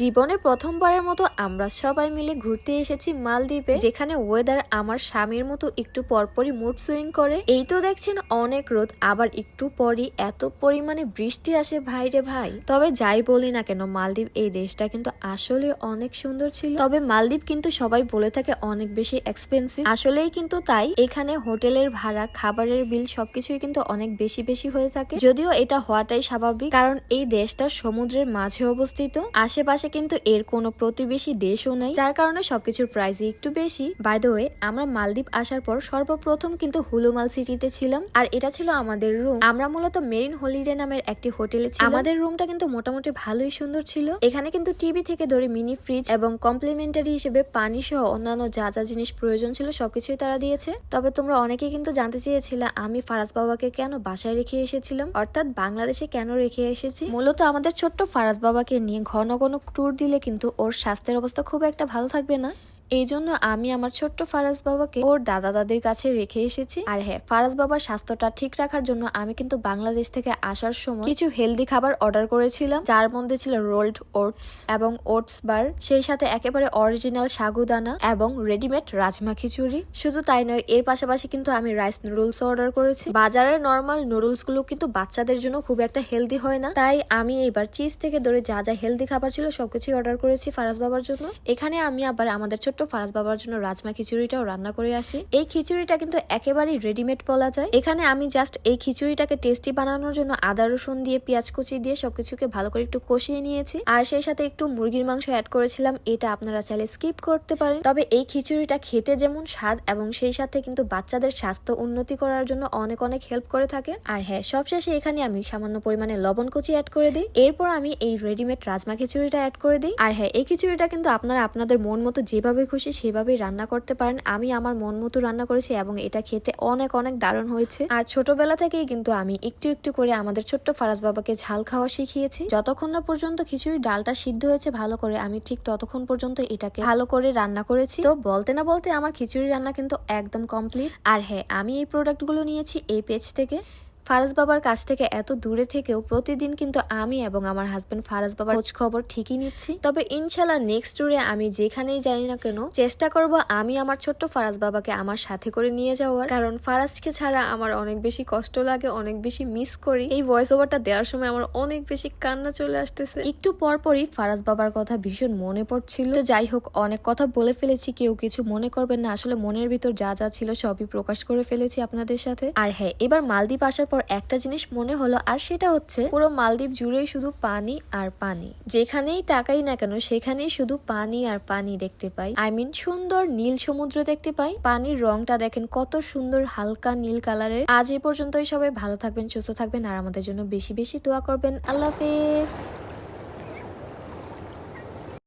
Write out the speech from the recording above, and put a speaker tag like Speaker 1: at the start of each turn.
Speaker 1: জীবনে প্রথমবারের মতো আমরা সবাই মিলে ঘুরতে এসেছি মালদ্বীপে, যেখানে ওয়েদার আমার স্বামীর মতো একটু পরপরই মুড সুইং করে। এই তো দেখছেন অনেক রোদ, আবার একটু পরই এত পরিমাণে বৃষ্টি আসে, ভাই রে ভাই। তবে যাই বলি না কেন, মালদ্বীপ এই দেশটা কিন্তু আসলে অনেক সুন্দর ছিল। তবে মালদ্বীপ কিন্তু সবাই বলে থাকে অনেক বেশি এক্সপেন্সিভ আসলেই কিন্তু তাই, এখানে হোটেলের ভাড়া, খাবারের বিল সবকিছুই কিন্তু অনেক বেশি বেশি হয়ে থাকে। যদিও এটা হওয়াটাই স্বাভাবিক, কারণ এই দেশটা সমুদ্রের মাঝে অবস্থিত। আশেপাশে কিন্তু এর কোনো প্রতিবেশী দেশও নেই, যার কারণে সবকিছুর প্রাইস একটু বেশি। বাই দ্য আমরা মালদ্বীপ আসার পর সর্বপ্রথম কিন্তু হুলুমাল সিটিতে ছিলাম, আর এটা ছিল আমাদের রুম আমরা মূলত মেরিন হলিডে নামের একটি হোটেলে ছিলাম। আমাদের রুমটা কিন্তু মোটামুটি ভালোই সুন্দর ছিল। এখানে কিন্তু টিভি থেকে ধরে মিনি ফ্রিজ এবং কমপ্লিমেন্টারি হিসেবে পানি সহ অন্যান্য যা যা জিনিস প্রয়োজন ছিল সবকিছুই তারা দিয়েছে। তবে তোমরা অনেকেই কিন্তু জানতে চেয়েছিলে, আমি ফারাজ বাবাকে কেন বাসায় রেখে এসেছিলাম? অর্থাৎ বাংলাদেশে কেন রেখে এসেছি? মূলত আমাদের ছোট্ট ফারাজ বাবাকে নিয়ে ঘন ঘন ট্যুর দিলে কিন্তু ওর স্বাস্থ্যের অবস্থা খুব একটা ভালো থাকবে না। এই জন্য আমি আমার ছোট্ট ফারাজ বাবাকে ওর দাদা দাদির কাছে রেখে এসেছি। আর হ্যাঁ ফারাজ বাবার স্বাস্থ্যটা ঠিক রাখার জন্য আমি কিন্তু বাংলাদেশ থেকে আসার সময় কিছু হেলদি খাবার অর্ডার করেছিলাম, যার মধ্যে ছিল রোল্ড ওটস এবং ওটস বার সেই সাথে একেবারে অরিজিনাল সাগুদানা এবং রেডিমেড রাজমা খিচুড়ি। শুধু তাই নয়, এর পাশাপাশি কিন্তু আমি রাইস নুডলস অর্ডার করেছি। বাজারের নর্মাল নুডলসগুলো কিন্তু বাচ্চাদের জন্য খুব একটা হেলদি হয় না। তাই আমি এবার চিজ থেকে ধরে যা যা হেলদি খাবার ছিল সবকিছুই অর্ডার করেছি ফারাজ বাবার জন্য। এখানে আমি আবার আমাদের ছোট্ট ফারাজ বাবার জন্য রাজমা খিচুড়িটাও রান্না করে আসি। এই খিচুড়িটা কিন্তু একেবারেই রেডিমেড বলা যায়। এখানে আমি জাস্ট এই খিচুড়িটাকে টেস্টি বানানোর জন্য আদা, রসুন দিয়ে, পেঁয়াজ কুচি দিয়ে সবকিছুকে ভালো করে একটু কষিয়ে নিয়েছি। আর সেই সাথে একটু মুরগির মাংস অ্যাড করেছিলাম, এটা আপনারা চাইলে স্কিপ করতে পারেন। তবে এই খিচুড়িটা খেতে যেমন স্বাদ এবং সেই সাথে কিন্তু বাচ্চাদের স্বাস্থ্য উন্নতি করার জন্য অনেক অনেক হেল্প করে থাকে। আর হ্যাঁ সবশেষে এখানে আমি সামান্য পরিমাণে লবণ কুচি অ্যাড করে দিই। এরপর আমি এই রেডিমেড রাজমা খিচুড়িটা অ্যাড করে দিই। আর হ্যাঁ এই খিচুড়িটা কিন্তু আপনারা আপনাদের মন মতো যেভাবে খুশি সেভাবেই রান্না করতে পারেন। আমি আমার মন মতো রান্না করেছি এবং এটা খেতে অনেক অনেক দারুণ হয়েছে। আর ছোটবেলা থেকেই কিন্তু আমি একটু একটু করে আমাদের ছোট্ট ফারাজ বাবাকে ঝাল খাওয়া শিখিয়েছি। যতক্ষণ না পর্যন্ত খিচুড়ি ডালটা সিদ্ধ হয়েছে ভালো করে, আমি ঠিক ততক্ষণ পর্যন্ত এটাকে ভালো করে রান্না করেছি। তো বলতে না বলতে আমার খিচুড়ি রান্না কিন্তু একদম কমপ্লিট আর হ্যাঁ আমি এই প্রোডাক্টগুলো নিয়েছি এই পেজ থেকে। ফারাজ বাবার কাছ থেকে এত দূরে থেকেও প্রতিদিন কিন্তু আমি এবং আমার হাজবেন্ড ফারাজ বাবার খোঁজ খবর ঠিকই নিচ্ছি। তবে ইনশাল্লাহ নেক্সট ট্যুরে আমি যেখানেই যাই না কেন, চেষ্টা করব আমি আমার ছোট্ট ফারাজ বাবাকে আমার সাথে করে নিয়ে যাওয়ার। কারণ ফারাজকে ছাড়া আমার অনেক বেশি কষ্ট লাগে, অনেক বেশি মিস করি। এই ভয়েস ওভারটা দেওয়ার সময় আমার অনেক বেশি কান্না চলে আসতেছে। একটু পরপরই ফারাজ বাবার কথা ভীষণ মনে পড়ছিল। তো যাই হোক, অনেক কথা বলে ফেলেছি, কেউ কিছু মনে করবেন না। আসলে মনের ভিতর যা যা ছিল সবই প্রকাশ করে ফেলেছি আপনাদের সাথে। আর হ্যাঁ এবার মালদ্বীপ আসার পর একটা জিনিস মনে হলো, আর সেটা হচ্ছে পুরো মালদ্বীপ জুড়েই শুধু পানি আর পানি। যেখানেই তাকাই না কেন, সেখানেই শুধু পানি আর পানি দেখতে পাই। আই মিন সুন্দর নীল সমুদ্র দেখতে পাই। পানির রংটা দেখেন কত সুন্দর, হালকা নীল কালারের। আজ এ পর্যন্তই সবাই ভালো থাকবেন, সুস্থ থাকবেন, আর আমাদের জন্য বেশি বেশি দোয়া করবেন। আল্লাহ হাফেজ।